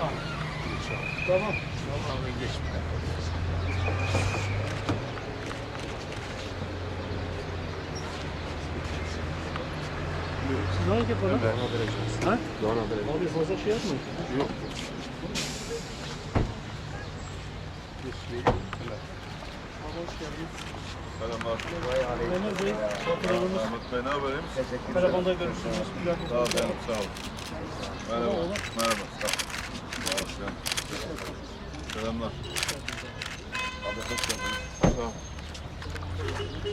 Tamam. Vallahi geçmiyor. Siz hangi yapalım? Ben haber edeceğiz. Ha? Doğan haber edeceğiz. Abi fazla şey yapmayın. Yok. Hoş geldiniz. Selamlar. Mehmet Bey, fotoğrafınız. Mahmut Bey ne haberim? Telefonda görüşürüz. Sağ ol canım sağ ol. Merhaba. Merhaba. Sağ ol. Sağ ol canım. Selamlar. Abi hoş geldin. Sağ ol. Ablacığım gel. Ay. Ne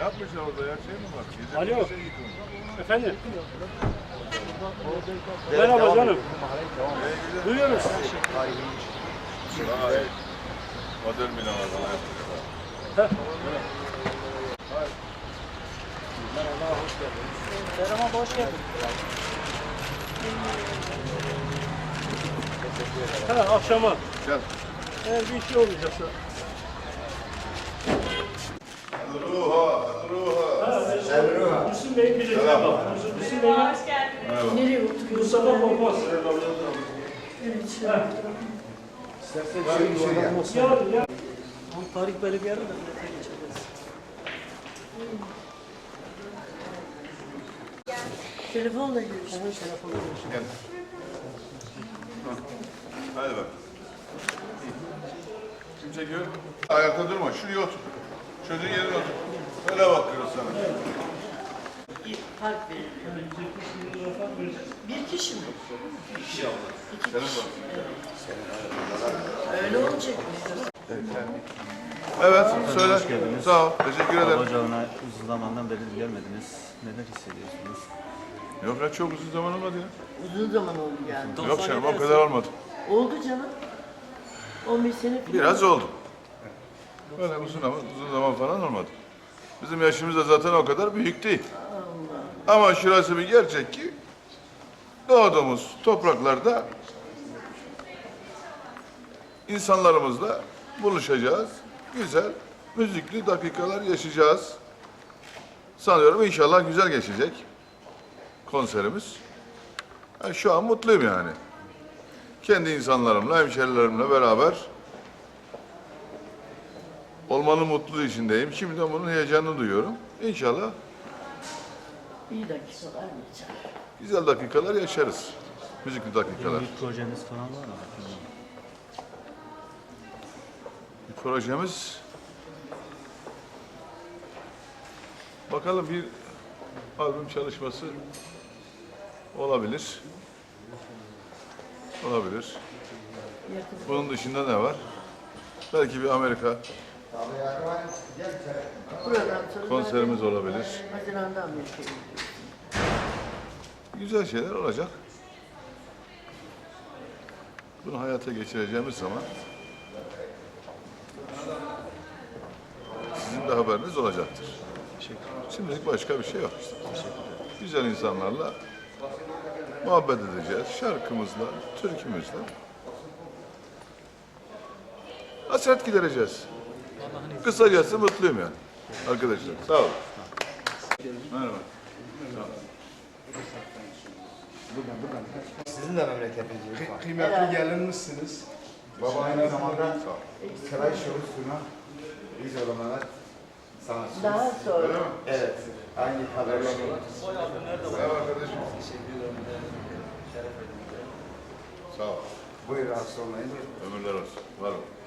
yapmışlar orada ya? Şey mi var? Gece Alo. bir şey. Efendim? Merhaba canım. Nereye gidiyorsun? Duyuyoruz. Vay. Model binalar falan yapmışlar. Heh. Merhaba, hoş geldin. Ha, akşama. Gel. Eğer bir şey olmayacaksa. Ruha. Ruha. Müslüm Bey'in biletine bak. Müslüm Bey'in Merhaba. Nereye oturuyorsun? Mustafa Korkmaz. Evet, şöyle. Ya, ya. Tarih böyle bir yerde de millete geçeceğiz. Telefonla görüşürüz. Telefonla görüşürüz. Hadi bak. Kim çekiyor? Ayakta durma. Şuraya otur. Çocuğun yerine otur. Öyle bakıyoruz sana. Bir park verin. Bir kişi mi? Senin bak. Öyle olacak. Evet, söyle. Sağ ol. Teşekkür ederim. Ocağına uzun zamandan beri gelmediniz. Neler hissediyorsunuz? Yok lan çok uzun zaman olmadı ya. Uzun zaman oldu yani. Yok canım o kadar olmadı. Oldu canım. 15 sene falan. Biraz oldu. Öyle uzun ama uzun zaman falan olmadı. Bizim yaşımız da zaten o kadar büyük değil. Ama şurası bir gerçek ki doğduğumuz topraklarda insanlarımızla buluşacağız. Güzel, müzikli dakikalar yaşayacağız. Sanıyorum inşallah güzel geçecek konserimiz. Ben şu an mutluyum yani. Kendi insanlarımla, hemşerilerimle beraber olmanın mutluluğu içindeyim. Şimdiden bunun heyecanını duyuyorum. İnşallah İyi dakikalar geçer. güzel dakikalar yaşarız. Müzikli dakikalar. Bir projeniz falan var mı? Bir projemiz bakalım bir albüm çalışması olabilir. Olabilir. Bunun dışında ne var? Belki bir Amerika konserimiz olabilir. Haziran'da Amerika'ya. Güzel şeyler olacak. Bunu hayata geçireceğimiz zaman sizin de haberiniz olacaktır. Şimdilik başka bir şey yok. Güzel insanlarla muhabbet edeceğiz. Şarkımızla, türkümüzle. Hasret gidereceğiz. Kısacası mutluyum yani. Arkadaşlar sağ olun. Merhaba. Sizin de memleketiniz lütfen. Kıymetli gelinmişsiniz. Baba aynı zamanda Kıray Şovu Suna biz olamalar sanatçı. Daha sonra Evet. Hangi haberler Merhaba Sağ ol. Buyur rahatsız olmayın. Ömürler olsun. Var olun.